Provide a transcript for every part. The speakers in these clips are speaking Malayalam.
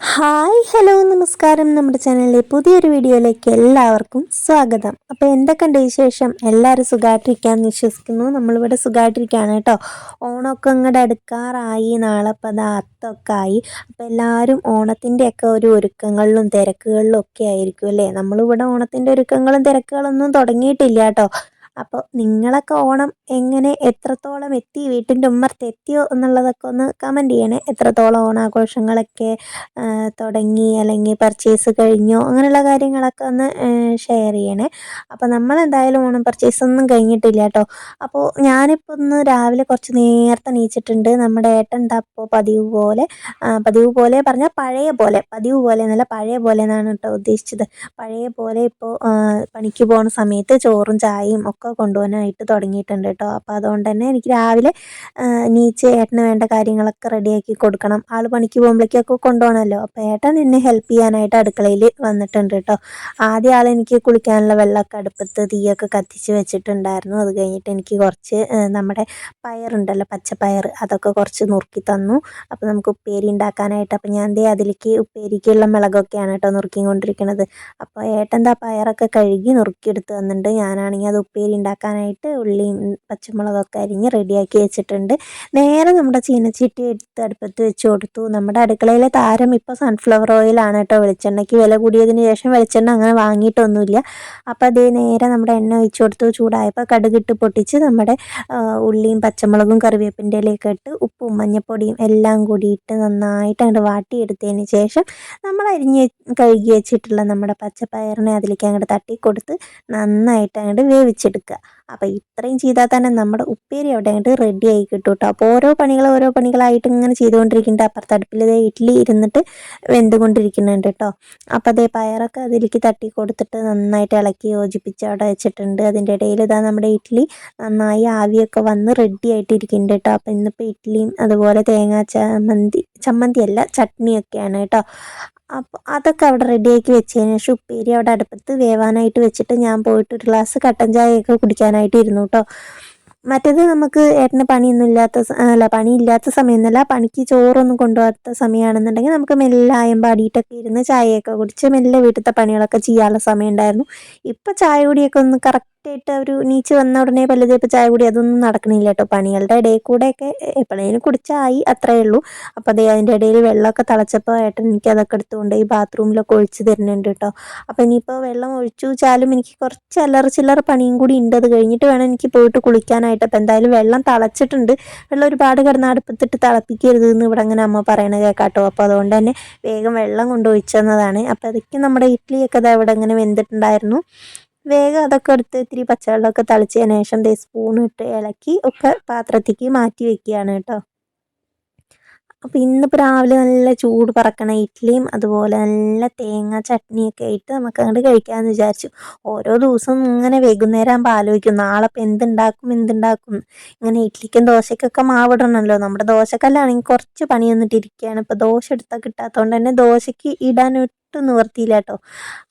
ഹായ് ഹലോ നമസ്കാരം. നമ്മുടെ ചാനലിലെ പുതിയൊരു വീഡിയോയിലേക്ക് എല്ലാവർക്കും സ്വാഗതം. അപ്പോൾ എന്തൊക്കെയുണ്ട് വിശേഷം? എല്ലാവരും സുഖമായിട്ടിരിക്കാമെന്ന് വിശ്വസിക്കുന്നു. നമ്മളിവിടെ സുഖമായിട്ടിരിക്കുകയാണ് കേട്ടോ. ഓണമൊക്കെ അങ്ങോട്ട് അടുക്കാറായി നാളെ അത്തൊക്കെ ആയി. അപ്പോൾ എല്ലാവരും ഓണത്തിന്റെയൊക്കെ ഒരു ഒരുക്കങ്ങളിലും തിരക്കുകളിലും ഒക്കെ ആയിരിക്കും അല്ലേ? നമ്മളിവിടെ ഓണത്തിന്റെ ഒരുക്കങ്ങളും തിരക്കുകളൊന്നും തുടങ്ങിയിട്ടില്ല കേട്ടോ. അപ്പോൾ നിങ്ങളൊക്കെ ഓണം എങ്ങനെ എത്രത്തോളം എത്തി? വീട്ടിന്റെ ഉമ്മർത്ത് എത്തിയോ എന്നുള്ളതൊക്കെ ഒന്ന് കമന്റ് ചെയ്യണേ. എത്രത്തോളം ഓണാഘോഷങ്ങളൊക്കെ തുടങ്ങി അല്ലെങ്കിൽ പർച്ചേസ് കഴിഞ്ഞോ അങ്ങനെയുള്ള കാര്യങ്ങളൊക്കെ ഒന്ന് ഷെയർ ചെയ്യണേ. അപ്പോൾ നമ്മൾ എന്തായാലും ഓണം പർച്ചേസ് ഒന്നും കഴിഞ്ഞിട്ടില്ല കേട്ടോ അപ്പോൾ ഞാനിപ്പോൾ ഒന്ന് രാവിലെ കുറച്ച് നേരത്തെ നീച്ചിട്ടുണ്ട് നമ്മുടെ ഏട്ടൻ അപ്പോൾ പതിവ് പോലെ പതിവ് പോലെ പറഞ്ഞാൽ പഴയ പോലെ പതിവ് പോലെ എന്നല്ല പഴയ പോലെ എന്നാണ് കേട്ടോ ഉദ്ദേശിച്ചത്. പഴയ പോലെ ഇപ്പോൾ പണിക്ക് പോകുന്ന സമയത്ത് ചോറും ചായയും ഒക്കെ കൊണ്ടുപോകാനായിട്ട് തുടങ്ങിയിട്ടുണ്ട് കേട്ടോ. അപ്പോൾ അതുകൊണ്ട് തന്നെ എനിക്ക് രാവിലെ നീച്ച് ഏട്ടന് വേണ്ട കാര്യങ്ങളൊക്കെ റെഡിയാക്കി കൊടുക്കണം. ആൾ പണിക്ക് പോകുമ്പോഴേക്കൊക്കെ കൊണ്ടുപോകണമല്ലോ. അപ്പോൾ ഏട്ടൻ എന്നെ ഹെൽപ്പ് ചെയ്യാനായിട്ട് അടുക്കളയിൽ വന്നിട്ടുണ്ട് കേട്ടോ. ആദ്യം ആൾ എനിക്ക് കുളിക്കാനുള്ള വെള്ളമൊക്കെ അടുപ്പത്ത് തീയൊക്കെ കത്തിച്ച് വെച്ചിട്ടുണ്ടായിരുന്നു. അത് കഴിഞ്ഞിട്ട് എനിക്ക് കുറച്ച് നമ്മുടെ പയറുണ്ടല്ലോ പച്ചപ്പയർ അതൊക്കെ കുറച്ച് നുറുക്കി തന്നു. അപ്പോൾ നമുക്ക് ഉപ്പേരി ഉണ്ടാക്കാനായിട്ട് അപ്പോൾ ഞാൻ ദേ അതിലേക്ക് ഉപ്പേരിക്കുള്ള മുളകൊക്കെയാണ് കേട്ടോ നുറുക്കിക്കൊണ്ടിരിക്കുന്നത്. അപ്പോൾ ഏട്ടൻ എന്താ പയറൊക്കെ കഴുകി നുറുക്കിയെടുത്ത് തന്നിട്ടുണ്ട്. ഞാനാണെങ്കിൽ അത് ഉപ്പേരി ഉപ്പേരി ഉണ്ടാക്കാനായിട്ട് ഉള്ളിയും പച്ചമുളകൊക്കെ അരിഞ്ഞ് റെഡിയാക്കി വെച്ചിട്ടുണ്ട്. നേരെ നമ്മുടെ ചീനച്ചട്ടി എടുത്ത് അടുപ്പത്ത് വെച്ച് കൊടുത്തു. നമ്മുടെ അടുക്കളയിലെ താരം ഇപ്പോൾ സൺഫ്ലവർ ഓയിലാണ് കേട്ടോ. വെളിച്ചെണ്ണയ്ക്ക് വില കൂടിയതിന് ശേഷം വെളിച്ചെണ്ണ അങ്ങനെ വാങ്ങിയിട്ടൊന്നുമില്ല. അപ്പോൾ അതേ നേരെ നമ്മുടെ എണ്ണ ഒഴിച്ച് കൊടുത്തു. ചൂടായപ്പോൾ കടുകിട്ട് പൊട്ടിച്ച് നമ്മുടെ ഉള്ളിയും പച്ചമുളകും കറിവേപ്പിന്റെ ഇലയൊക്കെ ഇട്ട് ഉപ്പും മഞ്ഞൾപ്പൊടിയും എല്ലാം കൂടിയിട്ട് നന്നായിട്ട് അങ്ങോട്ട് വാട്ടിയെടുത്തതിന് ശേഷം നമ്മൾ അരിഞ്ഞ് കഴുകി വെച്ചിട്ടുള്ള നമ്മുടെ പച്ചപ്പയറിനെ അതിലേക്ക് അങ്ങോട്ട് തട്ടി കൊടുത്ത് നന്നായിട്ട് അങ്ങോട്ട് വേവിച്ചെടുക്കുക എടുക്കുക. അപ്പോൾ ഇത്രയും ചെയ്താൽ തന്നെ നമ്മുടെ ഉപ്പേരി അവിടെ ആയിട്ട് റെഡി ആയി കിട്ടും കേട്ടോ അപ്പോൾ ഓരോ പണികൾ ഓരോ പണികളായിട്ട് ഇങ്ങനെ ചെയ്തുകൊണ്ടിരിക്കുന്നുണ്ട്. അപ്പുറത്ത് അടുപ്പിൽ ഇതേ ഇഡ്ഡലി ഇരുന്നിട്ട് വെന്തുകൊണ്ടിരിക്കുന്നുണ്ട് കേട്ടോ അപ്പോൾ അതേ പയറൊക്കെ അതിലേക്ക് തട്ടി കൊടുത്തിട്ട് നന്നായിട്ട് ഇളക്കി യോജിപ്പിച്ച് അവിടെ വെച്ചിട്ടുണ്ട്. അതിന്റെ ഇടയിൽ ഇതാ നമ്മുടെ ഇഡ്ഡലി നന്നായി ആവിയൊക്കെ വന്ന് റെഡി ആയിട്ടിരിക്കുന്നുണ്ട് കേട്ടോ അപ്പോൾ ഇന്നിപ്പോൾ ഇഡ്ഡലിയും അതുപോലെ തേങ്ങാ ചമ്മന്തി ചമ്മന്തിയല്ല ചട്നിയൊക്കെയാണ് കേട്ടോ അപ്പോൾ അതൊക്കെ അവിടെ റെഡിയാക്കി വെച്ചതിന് ശേഷം ഉപ്പേരി അവിടെ അടുപ്പത്ത് വേവാനായിട്ട് വെച്ചിട്ട് ഞാൻ പോയിട്ട് ഒരു ഗ്ലാസ് കട്ടൻ ചായയൊക്കെ കുടിക്കാനായിട്ട് ഇരുന്നു കേട്ടോ മറ്റേത് നമുക്ക് ഏട്ടന് പണിയൊന്നും ഇല്ലാത്ത അല്ല പണിയില്ലാത്ത സമയം എന്നല്ല പണിക്ക് ചോറൊന്നും കൊണ്ടുപോകാത്ത സമയമാണെന്നുണ്ടെങ്കിൽ നമുക്ക് മെല്ലെ അയമ്പാടിയിട്ടൊക്കെ ഇരുന്ന് ചായയൊക്കെ കുടിച്ച് മെല്ലെ വീട്ടിലത്തെ പണികളൊക്കെ ചെയ്യാനുള്ള സമയം ഉണ്ടായിരുന്നു. ഇപ്പം ചായ കുടിയൊക്കെ ഒന്ന് കറക്റ്റ് കറക്റ്റായിട്ട് ഒരു നീച്ച് വന്ന ഉടനെ പല്ല് തേപ്പ് ചായ കൂടി അതൊന്നും നടക്കണില്ല കേട്ടോ. പണികളുടെ ഇടയിൽ കൂടെയൊക്കെ എപ്പോഴേലും കുടിച്ചായി അത്രയേ ഉള്ളൂ. അപ്പോൾ അതേ അതിന്റെ ഇടയിൽ വെള്ളമൊക്കെ തിളച്ചപ്പോൾ ഏട്ടൻ എനിക്ക് അതൊക്കെ എടുത്തുകൊണ്ട് ഈ ബാത്റൂമിലൊക്കെ ഒഴിച്ച് തരുന്നുണ്ട് കേട്ടോ. അപ്പോൾ ഇനിയിപ്പോൾ വെള്ളം ഒഴിച്ചു ചാലും എനിക്ക് കുറച്ച് അല്ലറ ചില്ലറ പണിയും കൂടി ഉണ്ട്. അത് കഴിഞ്ഞിട്ട് വേണം എനിക്ക് പോയിട്ട് കുളിക്കാനായിട്ട്. അപ്പോൾ എന്തായാലും വെള്ളം തിളച്ചിട്ടുണ്ട്. വെള്ളം ഒരുപാട് കിടന്ന് അടുപ്പത്തിട്ട് തിളപ്പിക്കരുത് എന്ന് ഇവിടെ അങ്ങനെ അമ്മ പറയണ കേൾക്കാട്ടോ അപ്പോൾ അതുകൊണ്ട് തന്നെ വേഗം വെള്ളം കൊണ്ട് ഒഴിച്ചെന്നതാണ് അപ്പോൾ അതൊക്കെ നമ്മുടെ ഇഡ്ഡലിയൊക്കെ അവിടെ ഇങ്ങനെ വെന്തിട്ടുണ്ടായിരുന്നു. വേഗം അതൊക്കെ എടുത്ത് ഇത്തിരി പച്ചവെള്ളമൊക്കെ തളിച്ചതിന് ശേഷം ദേ സ്പൂൺ ഇട്ട് ഇളക്കി ഒക്കെ പാത്രത്തേക്ക് മാറ്റി വെക്കുകയാണ് കേട്ടോ. അപ്പോൾ ഇന്നിപ്പോൾ രാവിലെ നല്ല ചൂട് പറക്കണ ഇഡ്ഡലിയും അതുപോലെ നല്ല തേങ്ങ ചട്നിയൊക്കെ ആയിട്ട് നമുക്ക് അങ്ങോട്ട് കഴിക്കാമെന്ന് വിചാരിച്ചു. ഓരോ ദിവസവും ഇങ്ങനെ വൈകുന്നേരം ആകുമ്പോൾ ആലോചിക്കും നാളെ ഇപ്പോൾ എന്തുണ്ടാക്കും എന്തുണ്ടാക്കും. ഇങ്ങനെ ഇഡ്ഡലിക്കും ദോശയ്ക്കൊക്കെ മാവിടണമല്ലോ നമ്മുടെ ദോശക്കല്ലാണെങ്കിൽ കുറച്ച് പണി വന്നിട്ടിരിക്കുകയാണ് ഇപ്പോൾ ദോശ എടുത്താൽ കിട്ടാത്തതുകൊണ്ട് തന്നെ ദോശയ്ക്ക് ഇടാൻ ഒട്ടും നിവർത്തിയില്ല കേട്ടോ.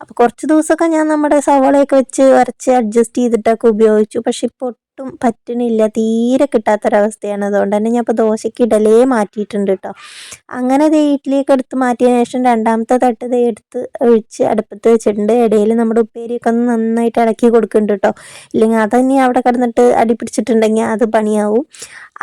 അപ്പോൾ കുറച്ച് ദിവസമൊക്കെ ഞാൻ നമ്മുടെ സവാളയൊക്കെ വെച്ച് വരച്ച് അഡ്ജസ്റ്റ് ചെയ്തിട്ടൊക്കെ ഉപയോഗിച്ചു. പക്ഷെ ഇപ്പോൾ ഒട്ടും പറ്റണില്ല. തീരെ കിട്ടാത്തൊരവസ്ഥയാണ്. അതുകൊണ്ട് തന്നെ ഞാൻ ഇപ്പോൾ ദോശയ്ക്ക് ഇടലേ മാറ്റിയിട്ടുണ്ട് കേട്ടോ അങ്ങനെ ദേ ഇഡ്ഡലിയൊക്കെ എടുത്ത് മാറ്റിയതിന് ശേഷം രണ്ടാമത്തെ തട്ട് ദേ എടുത്ത് ഒഴിച്ച് അടുപ്പത്ത് വെച്ചിട്ടുണ്ട്. ഇടയിൽ നമ്മുടെ ഉപ്പേരിയൊക്കെ ഒന്ന് നന്നായിട്ട് ഇളക്കി കൊടുക്കുന്നുണ്ട് കേട്ടോ ഇല്ലെങ്കിൽ അതന്നെ അവിടെ കിടന്നിട്ട് അടി പിടിച്ചിട്ടുണ്ടെങ്കിൽ അത് പണിയാവും.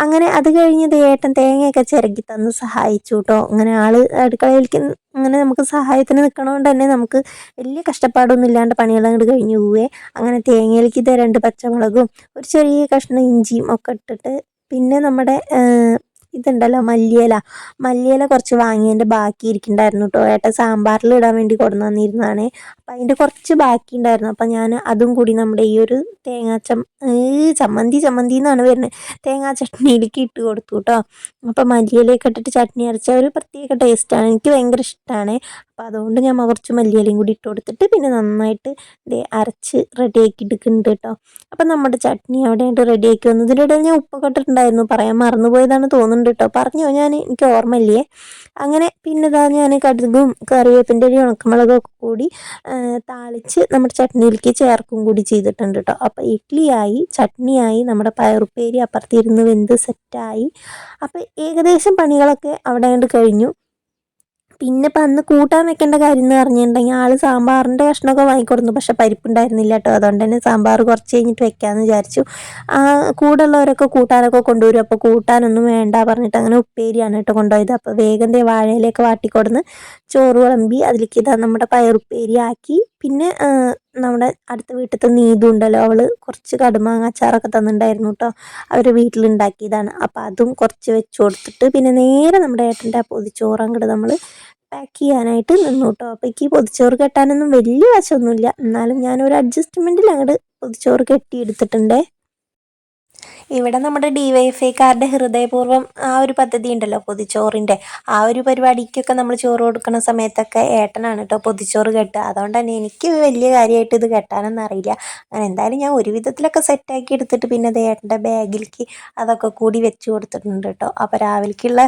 അങ്ങനെ അത് കഴിഞ്ഞ് ഏട്ടൻ തേങ്ങയൊക്കെ ചിരകി തന്ന് സഹായിച്ചു കേട്ടോ അങ്ങനെ ആൾ അടുക്കളയിലേക്ക് അങ്ങനെ നമുക്ക് സഹായത്തിന് നിൽക്കണോണ്ട് തന്നെ നമുക്ക് വലിയ കഷ്ടപ്പാടൊന്നും ഇല്ലാണ്ട് പണികളങ്ങോട്ട് കഴിഞ്ഞു പോവേ. അങ്ങനെ തേങ്ങയിലേക്ക് ഇത് രണ്ട് പച്ചമുളകും ഒരു ചെറിയ കഷ്ണം ഇഞ്ചിയും ഒക്കെ ഇട്ടിട്ട് പിന്നെ നമ്മുടെ ഇതുണ്ടല്ലോ മല്ലിയില. മല്ലിയില കുറച്ച് വാങ്ങിയതിന്റെ ബാക്കി ഇരിക്കുന്നുണ്ടായിരുന്നു കേട്ടോ. ഏട്ട സാമ്പാറിൽ ഇടാൻ വേണ്ടി കൊണ്ടു വന്നിരുന്നതാണ് അപ്പം അതിന്റെ കുറച്ച് ബാക്കി ഉണ്ടായിരുന്നു അപ്പം ഞാൻ അതും കൂടി നമ്മുടെ ഈ ഒരു തേങ്ങാ ചം ചമ്മന്തി ചമ്മന്തി എന്നാണ് വരുന്നത്. തേങ്ങാ ചട്നിയിലേക്ക് ഇട്ട് കൊടുത്തു കേട്ടോ. അപ്പം മല്ലിയിലേക്ക് ഇട്ടിട്ട് ചട്നി അരച്ച ഒരു പ്രത്യേക ടേസ്റ്റാണ് എനിക്ക് ഭയങ്കര ഇഷ്ടമാണ് അപ്പോൾ അതുകൊണ്ട് ഞാൻ കുറച്ച് മല്ലിയിലയും കൂടി ഇട്ട് കൊടുത്തിട്ട് പിന്നെ നന്നായിട്ട് ഇതേ അരച്ച് റെഡി ആക്കി എടുക്കുന്നുണ്ട് കേട്ടോ അപ്പം നമ്മുടെ ചട്നി അവിടെ റെഡിയാക്കി വന്നു ഇടയിൽ ഞാൻ ഉപ്പൊക്കെ ഇട്ടിട്ടുണ്ടായിരുന്നു. പറയാൻ മറന്നുപോയതാണ് തോന്നുന്നുണ്ട് കേട്ടോ പറഞ്ഞോ ഞാൻ? എനിക്ക് ഓർമ്മയില്ലേ? അങ്ങനെ പിന്നെ ഇതാ ഞാൻ കടുകും കറിവേപ്പിന്റെ ഒരു ഉണക്കമുളകൊക്കെ കൂടി താളിച്ച് നമ്മുടെ ചട്നിയിലേക്ക് ചേർക്കും കൂടി ചെയ്തിട്ടുണ്ട് കേട്ടോ അപ്പോൾ ഇഡ്ഡലിയായി ചട്നിയായി നമ്മുടെ പയറുപ്പേരി അപ്പുറത്തിരുന്ന് വെന്ത് സെറ്റായി അപ്പോൾ ഏകദേശം പണികളൊക്കെ അവിടെ കഴിഞ്ഞു. പിന്നെ ഇപ്പം അന്ന് കൂട്ടാൻ വെക്കേണ്ട കാര്യം എന്ന് പറഞ്ഞിട്ടുണ്ടെങ്കിൽ ആൾ സാമ്പാറിന്റെ കഷ്ണമൊക്കെ വാങ്ങിക്കൊടുന്നു. പക്ഷെ പരിപ്പുണ്ടായിരുന്നില്ല കേട്ടോ. അതുകൊണ്ട് തന്നെ സാമ്പാർ കുറച്ച് കഴിഞ്ഞിട്ട് വെക്കാമെന്ന് വിചാരിച്ചു. ആ കൂടുള്ളവരൊക്കെ കൂട്ടാനൊക്കെ കൊണ്ടുവരും. അപ്പോൾ കൂട്ടാനൊന്നും വേണ്ട പറഞ്ഞിട്ട് അങ്ങനെ ഉപ്പേരിയാണ് കേട്ടോ കൊണ്ടുപോയത്. അപ്പോൾ വേഗം ദേ വാഴയിലേക്ക് വാട്ടിക്കൊടുന്ന് ചോറ് വിളമ്പി അതിലേക്ക് ഇതാ നമ്മുടെ പയറുപ്പേരി ആക്കി. പിന്നെ നമ്മുടെ അടുത്ത വീട്ടിലത്തെ നീതു ഉണ്ടല്ലോ കുറച്ച് കടുമാങ്ങ അച്ചാറൊക്കെ തന്നിട്ടുണ്ടായിരുന്നു കേട്ടോ. അവർ വീട്ടിലുണ്ടാക്കിയതാണ്. അപ്പോൾ അതും കുറച്ച് വെച്ച് കൊടുത്തിട്ട് പിന്നെ നേരെ നമ്മുടെ ഏട്ടന്റെ ആ പൊതിച്ചോറ് അങ്ങോട്ട് നമ്മൾ പാക്ക് ചെയ്യാനായിട്ട് നിന്നു കേട്ടോ. അപ്പോൾ എനിക്ക് പൊതിച്ചോറ് കെട്ടാനൊന്നും വലിയ വശമൊന്നുമില്ല. എന്നാലും ഞാനൊരു അഡ്ജസ്റ്റ്മെന്റിൽ അങ്ങോട്ട് പൊതിച്ചോറ് കെട്ടിയെടുത്തിട്ടുണ്ടേ. ഇവിടെ നമ്മുടെ ഡി വൈ എഫ് ഐക്കാരുടെ ഹൃദയപൂർവം ആ ഒരു പദ്ധതി ഉണ്ടല്ലോ പൊതിച്ചോറിന്റെ. ആ ഒരു പരിപാടിക്കൊക്കെ നമ്മൾ ചോറ് കൊടുക്കുന്ന സമയത്തൊക്കെ ഏട്ടനാണ് കേട്ടോ പൊതിച്ചോറ് കെട്ടുക. അതുകൊണ്ട് തന്നെ എനിക്ക് വലിയ കാര്യമായിട്ട് ഇത് കെട്ടാനൊന്നും അറിയില്ല. അങ്ങനെ എന്തായാലും ഞാൻ ഒരു വിധത്തിലൊക്കെ സെറ്റാക്കി എടുത്തിട്ട് പിന്നെ അത് ഏട്ടന്റെ ബാഗിലേക്ക് അതൊക്കെ കൂടി വെച്ച് കൊടുത്തിട്ടുണ്ട് കേട്ടോ അപ്പോൾ രാവിലേക്കുള്ള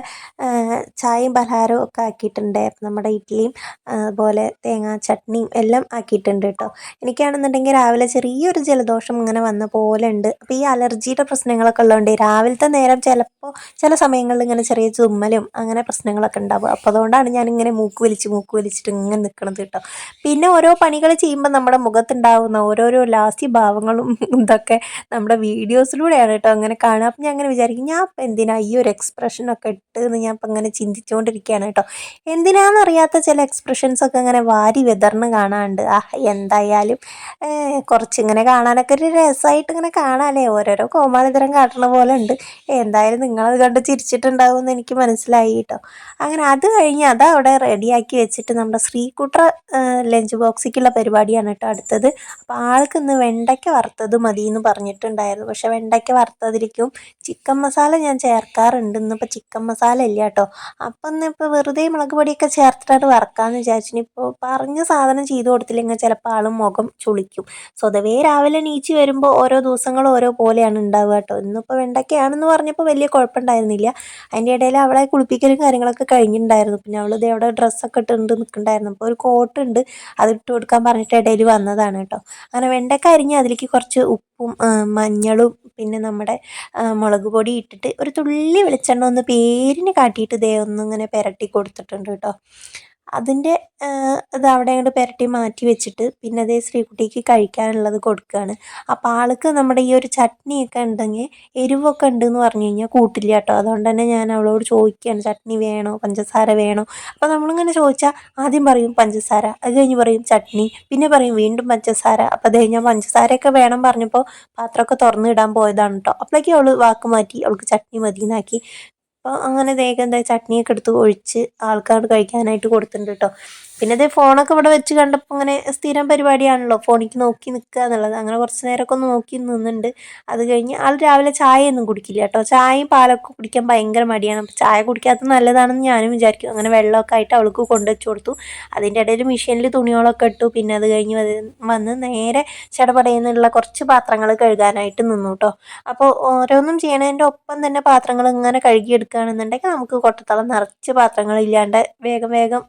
ചായയും പലഹാരവും ഒക്കെ ആക്കിയിട്ടുണ്ട്. നമ്മുടെ ഇഡ്ഡലിയും അതുപോലെ തേങ്ങാ ചട്നിയും എല്ലാം ആക്കിയിട്ടുണ്ട് കേട്ടോ എനിക്കാണെന്നുണ്ടെങ്കിൽ രാവിലെ ചെറിയൊരു ജലദോഷം ഇങ്ങനെ വന്ന പോലെ ഉണ്ട്. അപ്പോൾ ഈ അലർജിയുടെ പ്രശ്നങ്ങളൊക്കെ ഉള്ളതുകൊണ്ട് രാവിലത്തെ നേരം ചിലപ്പോൾ ചില സമയങ്ങളിൽ ഇങ്ങനെ ചെറിയ ചുമ്മലും അങ്ങനെ പ്രശ്നങ്ങളൊക്കെ ഉണ്ടാവും അപ്പോൾ അതുകൊണ്ടാണ് ഞാനിങ്ങനെ മൂക്ക് വലിച്ച് മൂക്ക് വലിച്ചിട്ട് ഇങ്ങനെ നിൽക്കണത് കേട്ടോ പിന്നെ ഓരോ പണികൾ ചെയ്യുമ്പോൾ നമ്മുടെ മുഖത്തുണ്ടാവുന്ന ഓരോരോ ലാസ്റ്റ് ഭാവങ്ങളും ഇതൊക്കെ നമ്മുടെ വീഡിയോസിലൂടെയാണ് കേട്ടോ അങ്ങനെ കാണുക അപ്പം ഞാൻ അങ്ങനെ വിചാരിക്കും ഞാൻ അപ്പം എന്തിനാ ഈ ഒരു എക്സ്പ്രഷനൊക്കെ ഇട്ട് എന്ന് ഞാൻ അപ്പം അങ്ങനെ ചിന്തിച്ചുകൊണ്ടിരിക്കുകയാണ് കേട്ടോ എന്തിനാണെന്നറിയാത്ത ചില എക്സ്പ്രഷൻസ് ഒക്കെ ഇങ്ങനെ വാരി വിതർന്ന് കാണാണ്ട്. ആ എന്തായാലും കുറച്ചിങ്ങനെ കാണാനൊക്കെ ഒരു രസമായിട്ട് ഇങ്ങനെ കാണാമല്ലേ ഓരോരോ കോമാളിതരം കാട്ടണ പോലെ ഉണ്ട് എന്തായാലും നിങ്ങളത് കണ്ട് ചിരിച്ചിട്ടുണ്ടാവും എന്ന് എനിക്ക് മനസ്സിലായി കേട്ടോ. അങ്ങനെ അത് കഴിഞ്ഞ് അത് അവിടെ റെഡിയാക്കി വെച്ചിട്ട് നമ്മുടെ ശ്രീകുട്ടർ ലഞ്ച് ബോക്സിക്കുള്ള പരിപാടിയാണ് കേട്ടോ അടുത്തത്. അപ്പോൾ ആൾക്ക് ഇന്ന് വെണ്ടയ്ക്ക വറുത്തത് മതി എന്ന് പറഞ്ഞിട്ടുണ്ടായിരുന്നു. പക്ഷേ വെണ്ടയ്ക്ക വറുത്തതിരിക്കും. ചിക്കൻ മസാല ഞാൻ ചേർക്കാറുണ്ട്. ഇന്നിപ്പോൾ ചിക്കൻ മസാല ഇല്ല കേട്ടോ. അപ്പം ഇന്നിപ്പോൾ വെറുതെ മുളക് പൊടിയൊക്കെ ചേർത്തിട്ടാണ് വറക്കാമെന്ന് വിചാരിച്ചു ഇപ്പോൾ പറഞ്ഞ സാധനം ചെയ്തു കൊടുത്തില്ലെങ്കിൽ ചിലപ്പോൾ ആളും മുഖം ചുളിക്കും. സ്വതവേ രാവിലെ നീച്ച് വരുമ്പോൾ ഓരോ ദിവസങ്ങളും ഓരോ പോലെയാണ് ഉണ്ടാവുക കേട്ടോ. ഇന്നിപ്പോൾ വെണ്ടയ്ക്കയാണെന്ന് പറഞ്ഞപ്പോൾ വലിയ കുഴപ്പമുണ്ടായിരുന്നില്ല. അതിന്റെ ഇടയിൽ അവളെ കുളിപ്പിക്കലും കാര്യങ്ങളൊക്കെ കഴിഞ്ഞിട്ടുണ്ടായിരുന്നു. പിന്നെ അവൾ ഇതേ അവിടെ ഡ്രസ്സൊക്കെ ഇട്ടുണ്ട് നിൽക്കുന്നുണ്ടായിരുന്നു. അപ്പോൾ ഒരു കോട്ട് ഉണ്ട് അത് ഇട്ട് കൊടുക്കാൻ പറഞ്ഞിട്ട് ഇടയിൽ വന്നതാണ് കേട്ടോ. അങ്ങനെ വെണ്ടയ്ക്ക അരിഞ്ഞ് അതിലേക്ക് കുറച്ച് ഉപ്പും മഞ്ഞളും പിന്നെ നമ്മുടെ മുളക് പൊടി ഇട്ടിട്ട് ഒരു തുള്ളി വെളിച്ചെണ്ണ ഒന്ന് പേരിന് കാട്ടിയിട്ട് ദേ ഒന്ന് ഇങ്ങനെ പുരട്ടി കൊടുത്തിട്ടുണ്ട് കേട്ടോ. അതിന്റെ ഇത് അവിടെ അങ്ങോട്ട് പുരട്ടി മാറ്റി വെച്ചിട്ട് പിന്നെ അതേ ശ്രീകുട്ടിക്ക് കഴിക്കാനുള്ളത് കൊടുക്കുകയാണ് അപ്പോൾ ആൾക്ക് നമ്മുടെ ഈ ഒരു ചട്നിയൊക്കെ ഉണ്ടെങ്കിൽ എരിവൊക്കെ ഉണ്ടെന്ന് പറഞ്ഞു കഴിഞ്ഞാൽ കൂട്ടില്ല കേട്ടോ. അതുകൊണ്ട് തന്നെ ഞാൻ അവളോട് ചോദിക്കുകയാണ് ചട്നി വേണോ? പഞ്ചസാര വേണോ? അപ്പോൾ നമ്മളിങ്ങനെ ചോദിച്ചാൽ ആദ്യം പറയും പഞ്ചസാര അത് കഴിഞ്ഞ് പറയും ചട്നി പിന്നെ പറയും വീണ്ടും പഞ്ചസാര. അപ്പോൾ അത് കഴിഞ്ഞാൽ പഞ്ചസാരയൊക്കെ വേണം പറഞ്ഞപ്പോൾ പാത്രമൊക്കെ തുറന്നിടാൻ പോയതാണ് കേട്ടോ. അപ്പോഴേക്കും അവൾ വാക്ക് മാറ്റി അവൾക്ക് ചട്നി മതി എന്നാക്കി അപ്പോൾ അങ്ങനെ വേഗം എന്താ ചട്നിയൊക്കെ എടുത്ത് ഒഴിച്ച് ആൾക്കാർക്ക് കഴിക്കാനായിട്ട് കൊടുത്തിട്ടുണ്ട് കേട്ടോ പിന്നെ അതേ ഫോണൊക്കെ ഇവിടെ വെച്ച് കണ്ടപ്പോൾ അങ്ങനെ സ്ഥിരം പരിപാടിയാണല്ലോ. ഫോണിക്ക് നോക്കി നിൽക്കുക എന്നുള്ളത്. അങ്ങനെ കുറച്ച് നേരമൊക്കെ ഒന്ന് നോക്കി നിന്നുണ്ട് അത് കഴിഞ്ഞ് ആൾ രാവിലെ ചായയൊന്നും കുടിക്കില്ല കേട്ടോ. ചായയും പാലൊക്കെ കുടിക്കാൻ ഭയങ്കര മടിയാണ്. അപ്പോൾ ചായ കുടിക്കാത്തത് നല്ലതാണെന്ന് ഞാനും വിചാരിക്കും. അങ്ങനെ വെള്ളമൊക്കെ ആയിട്ട് അവൾക്ക് കൊണ്ടു വെച്ച് കൊടുത്തു. അതിന്റെ ഇടയിൽ മെഷീനിൽ തുണികളൊക്കെ ഇട്ടു. പിന്നെ അത് കഴിഞ്ഞ് വന്ന് നേരെ ചടപടയെന്നുള്ള കുറച്ച് പാത്രങ്ങൾ കഴുകാനായിട്ട് നിന്നു കേട്ടോ. അപ്പോൾ ഓരോന്നും ചെയ്യണതിന്റെ ഒപ്പം തന്നെ പാത്രങ്ങൾ ഇങ്ങനെ കഴുകിയെടുക്കുകയാണെന്നുണ്ടെങ്കിൽ നമുക്ക് കൊട്ടത്തളം നിറച്ച് പാത്രങ്ങളില്ലാണ്ട് വേഗം വേഗം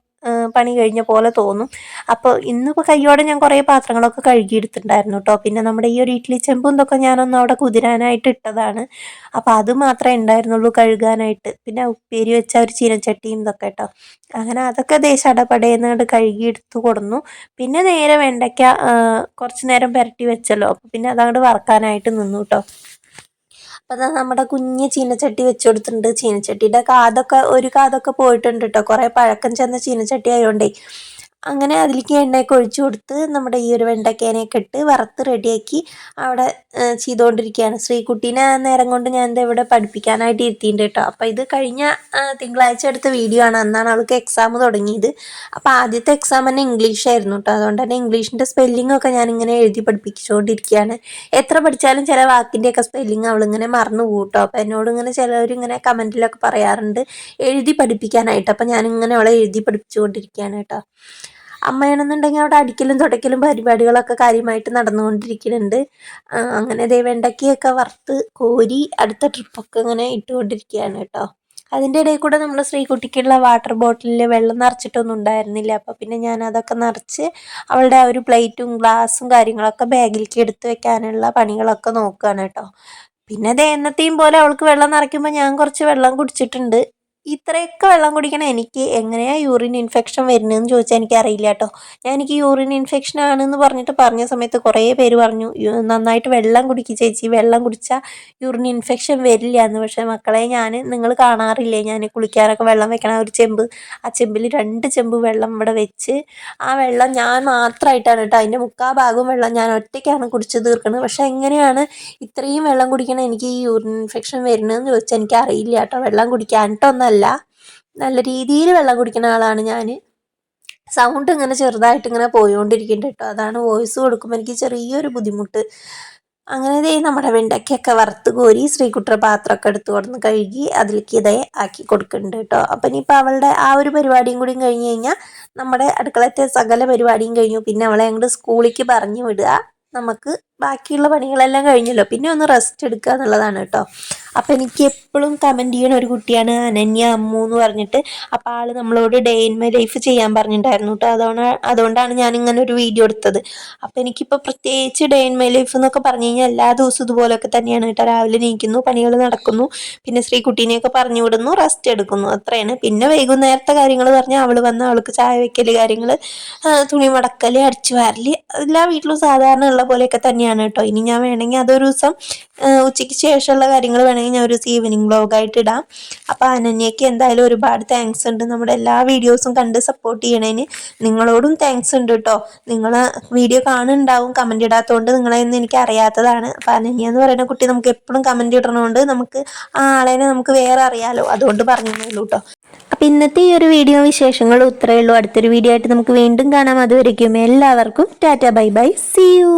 പണി കഴിഞ്ഞ പോലെ തോന്നും. അപ്പോൾ ഇന്നിപ്പോൾ കയ്യോടെ ഞാൻ കുറേ പാത്രങ്ങളൊക്കെ കഴുകിയെടുത്തിട്ടുണ്ടായിരുന്നു കേട്ടോ പിന്നെ നമ്മുടെ ഈ ഒരു ഇഡ്ഡലി ചെമ്പും ഇതൊക്കെ ഞാനൊന്ന് അവിടെ കുതിരാനായിട്ട് ഇട്ടതാണ്. അപ്പോൾ അത് മാത്രമേ ഉണ്ടായിരുന്നുള്ളൂ കഴുകാനായിട്ട്. പിന്നെ ഉപ്പേരി വെച്ച ഒരു ചീനച്ചട്ടിയും ഇതൊക്കെ കേട്ടോ അങ്ങനെ അതൊക്കെ ദേശടപടയെന്നുകൊണ്ട് കഴുകിയെടുത്ത് കൊടുന്നു. പിന്നെ നേരെ വെണ്ടയ്ക്ക കുറച്ച് നേരം പുരട്ടി വെച്ചല്ലോ. അപ്പോൾ പിന്നെ അതങ്ങോട്ട് വറക്കാനായിട്ട് നിന്നു കേട്ടോ അപ്പോൾ ദാ നമ്മുടെ കുഞ്ഞ് ചീനച്ചട്ടി വെച്ച് കൊടുത്തിട്ടുണ്ട് ചീനച്ചട്ടിയുടെ കാതൊക്കെ ഒരു കാതൊക്കെ പോയിട്ടുണ്ട് കേട്ടോ കുറേ പഴക്കം ചെന്ന ചീനച്ചട്ടി ആയതുകൊണ്ടേ അങ്ങനെ അതിലേക്ക് എണ്ണയൊക്കെ ഒഴിച്ചു കൊടുത്ത് നമ്മുടെ ഈ ഒരു വെണ്ടക്കേനയൊക്കെ ഇട്ട് വറുത്ത് റെഡിയാക്കി അവിടെ ചെയ്തുകൊണ്ടിരിക്കുകയാണ് ശ്രീകുട്ടീനെ നേരം കൊണ്ട് ഞാൻ ദേ ഇവിടെ പഠിപ്പിക്കാനായിട്ട് ഇരുത്തിയിട്ടുണ്ട് കേട്ടോ. അപ്പോൾ ഇത് കഴിഞ്ഞ തിങ്കളാഴ്ച എടുത്ത വീഡിയോ ആണ്. അന്നാണ് അവൾക്ക് എക്സാം തുടങ്ങിയത്. അപ്പോൾ ആദ്യത്തെ എക്സാം തന്നെ ഇംഗ്ലീഷ് ആയിരുന്നു കേട്ടോ. അതുകൊണ്ട് തന്നെ ഇംഗ്ലീഷിന്റെ സ്പെല്ലിംഗ് ഒക്കെ ഞാനിങ്ങനെ എഴുതി പഠിപ്പിച്ചുകൊണ്ടിരിക്കുകയാണ് എത്ര പഠിച്ചാലും ചില വാക്കിന്റെയൊക്കെ സ്പെല്ലിംഗ് അവളിങ്ങനെ മറന്നു പോകും കേട്ടോ. അപ്പോൾ എന്നോട് ഇങ്ങനെ ചിലവരിങ്ങനെ കമന്റിലൊക്കെ പറയാറുണ്ട്. എഴുതി പഠിപ്പിക്കാനായിട്ട്. അപ്പോൾ ഞാനിങ്ങനെ അവളെ എഴുതി പഠിപ്പിച്ചുകൊണ്ടിരിക്കുകയാണ് കേട്ടോ. അമ്മയാണെന്നുണ്ടെങ്കിൽ അവിടെ അടിക്കലും തുടയ്ക്കലും പരിപാടികളൊക്കെ കാര്യമായിട്ട് നടന്നുകൊണ്ടിരിക്കുന്നുണ്ട്. അങ്ങനെ ദേ വെണ്ടയ്ക്കൊക്കെ വറുത്ത് കോരി അടുത്ത ട്രിപ്പൊക്കെ ഇങ്ങനെ ഇട്ടുകൊണ്ടിരിക്കുകയാണ് കേട്ടോ. അതിന്റെ ഇടയിൽ കൂടെ നമ്മൾ ശ്രീകുട്ടിക്കുള്ള വാട്ടർ ബോട്ടിലിൽ വെള്ളം നിറച്ചിട്ടൊന്നും ഉണ്ടായിരുന്നില്ല. അപ്പോൾ പിന്നെ ഞാൻ അതൊക്കെ നിറച്ച് അവളുടെ ആ ഒരു പ്ലേറ്റും ഗ്ലാസും കാര്യങ്ങളൊക്കെ ബാഗിലേക്ക് എടുത്ത് വെക്കാനുള്ള പണികളൊക്കെ നോക്കുകയാണ് കേട്ടോ. പിന്നെ അത് എന്നത്തെയും പോലെ അവൾക്ക് വെള്ളം നിറയ്ക്കുമ്പോൾ ഞാൻ കുറച്ച് വെള്ളം കുടിച്ചിട്ടുണ്ട്. ഇത്രയൊക്കെ വെള്ളം കുടിക്കണം. എനിക്ക് എങ്ങനെയാണ് യൂറിൻ ഇൻഫെക്ഷൻ വരുന്നതെന്ന് ചോദിച്ചാൽ എനിക്ക് അറിയില്ല കേട്ടോ. ഞാൻ എനിക്ക് യൂറിൻ ഇൻഫെക്ഷൻ ആണെന്ന് പറഞ്ഞിട്ട് പറഞ്ഞ സമയത്ത് കുറേ പേര് പറഞ്ഞു നന്നായിട്ട് വെള്ളം കുടിക്കുക ചേച്ചി. വെള്ളം കുടിച്ചാൽ യൂറിൻ ഇൻഫെക്ഷൻ വരില്ല എന്ന്. പക്ഷേ മക്കളെ ഞാൻ നിങ്ങൾ കാണാറില്ലേ? ഞാൻ കുളിക്കാനൊക്കെ വെള്ളം വെക്കണ ഒരു ചെമ്പ്. ആ ചെമ്പിൽ രണ്ട് ചെമ്പ് വെള്ളം ഇവിടെ വെച്ച് ആ വെള്ളം ഞാൻ മാത്രമായിട്ടാണ് കേട്ടോ. അതിന്റെ മുക്കാ ഭാഗവും വെള്ളം ഞാൻ ഒറ്റയ്ക്കാണ് കുടിച്ച് തീർക്കുന്നത് പക്ഷേ എങ്ങനെയാണ് ഇത്രയും വെള്ളം കുടിക്കണം? എനിക്ക് ഈ യൂറിൻ ഇൻഫെക്ഷൻ വരുന്നതെന്ന് ചോദിച്ചാൽ എനിക്ക് അറിയില്ല കേട്ടോ. വെള്ളം കുടിക്കാനിട്ടൊന്നല്ല നല്ല രീതിയിൽ വെള്ളം കുടിക്കുന്ന ആളാണ് ഞാൻ സൗണ്ട് ഇങ്ങനെ ചെറുതായിട്ട് ഇങ്ങനെ പോയിക്കൊണ്ടിരിക്കുന്നുണ്ട് കേട്ടോ. അതാണ് വോയിസ് കൊടുക്കുമ്പോൾ എനിക്ക് ചെറിയൊരു ബുദ്ധിമുട്ട്. അങ്ങനെ ദേ നമ്മുടെ വെണ്ടയ്ക്കൊക്കെ വറുത്ത് കോരി ശ്രീകുട്ടർ പാത്രമൊക്കെ എടുത്ത് കൊടുന്ന് കഴുകി അതിലേക്ക് ഇതേ ആക്കി കൊടുക്കുന്നുണ്ട് കേട്ടോ. അപ്പം ഇനിയിപ്പോൾ അവളുടെ ആ ഒരു പരിപാടിയും കൂടി കഴിഞ്ഞ് കഴിഞ്ഞാൽ നമ്മുടെ അടുക്കളത്തെ സകല പരിപാടിയും കഴിഞ്ഞു. പിന്നെ അവളെ അങ്ങോട്ട് സ്കൂളിലേക്ക് പറഞ്ഞു വിടുക. നമുക്ക് ബാക്കിയുള്ള പണികളെല്ലാം കഴിഞ്ഞല്ലോ. പിന്നെ ഒന്ന് റെസ്റ്റ് എടുക്കുക എന്നുള്ളതാണ് കേട്ടോ. അപ്പം എനിക്ക് എപ്പോഴും കമന്റ് ചെയ്യണ ഒരു കുട്ടിയാണ് അനന്യ അമ്മു എന്ന് പറഞ്ഞിട്ട്. അപ്പോൾ ആൾ നമ്മളോട് ഡേ ഇൻ മൈ ലൈഫ് ചെയ്യാൻ പറഞ്ഞിട്ടുണ്ടായിരുന്നു കേട്ടോ അതുകൊണ്ട് അതുകൊണ്ടാണ് ഞാൻ ഇങ്ങനെ ഒരു വീഡിയോ എടുത്തത്. അപ്പോൾ എനിക്കിപ്പോൾ പ്രത്യേകിച്ച് ഡേ ഇൻ മൈ ലൈഫ് എന്നൊക്കെ പറഞ്ഞു കഴിഞ്ഞാൽ എല്ലാ ദിവസവും ഇതുപോലൊക്കെ തന്നെയാണ് കേട്ടോ രാവിലെ നീക്കുന്നു പണികൾ നടക്കുന്നു പിന്നെ ശ്രീകുട്ടീനെയൊക്കെ പറഞ്ഞു വിടുന്നു റെസ്റ്റ് എടുക്കുന്നു. അത്രയാണ്. പിന്നെ വൈകുന്നേരത്തെ കാര്യങ്ങൾ പറഞ്ഞാൽ അവൾ വന്ന് അവൾക്ക് ചായ വെക്കൽ കാര്യങ്ങൾ തുണി മടക്കൽ അടിച്ചു വാരൽ എല്ലാ വീട്ടിലും സാധാരണ ഉള്ള പോലെയൊക്കെ തന്നെയാണ് കേട്ടോ ഇനി ഞാൻ വേണമെങ്കിൽ അതൊരു ദിവസം ഉച്ചയ്ക്ക് ശേഷമുള്ള കാര്യങ്ങൾ വേണമെങ്കിൽ ഞാൻ ഒരു ഈവനിങ് വ്ളോഗായിട്ട് ഇടാം. അപ്പോൾ അനന്യയ്ക്ക് എന്തായാലും ഒരുപാട് താങ്ക്സ് ഉണ്ട്. നമ്മുടെ എല്ലാ വീഡിയോസും കണ്ട് സപ്പോർട്ട് ചെയ്യണതിന് നിങ്ങളോടും താങ്ക്സ് ഉണ്ട് കേട്ടോ നിങ്ങൾ വീഡിയോ കാണുന്നുണ്ടാവും കമന്റ് ഇടാത്തതുകൊണ്ട് നിങ്ങളെയൊന്നും എനിക്ക് അറിയാത്തതാണ്. അപ്പോൾ അനന്യ എന്ന് പറയുന്ന കുട്ടി നമുക്ക് എപ്പോഴും കമന്റ് ഇടണോണ്ട് നമുക്ക് ആ ആളേനെ നമുക്ക് വേറെ അറിയാലോ. അതുകൊണ്ട് പറഞ്ഞേ ഉള്ളൂ കേട്ടോ അപ്പം ഇന്നത്തെ ഈ ഒരു വീഡിയോ വിശേഷങ്ങൾ ഇത്രയേ ഉള്ളൂ. അടുത്തൊരു വീഡിയോ ആയിട്ട് നമുക്ക് വീണ്ടും കാണാം. അതുവരയ്ക്കും എല്ലാവർക്കും tata bye bye. See you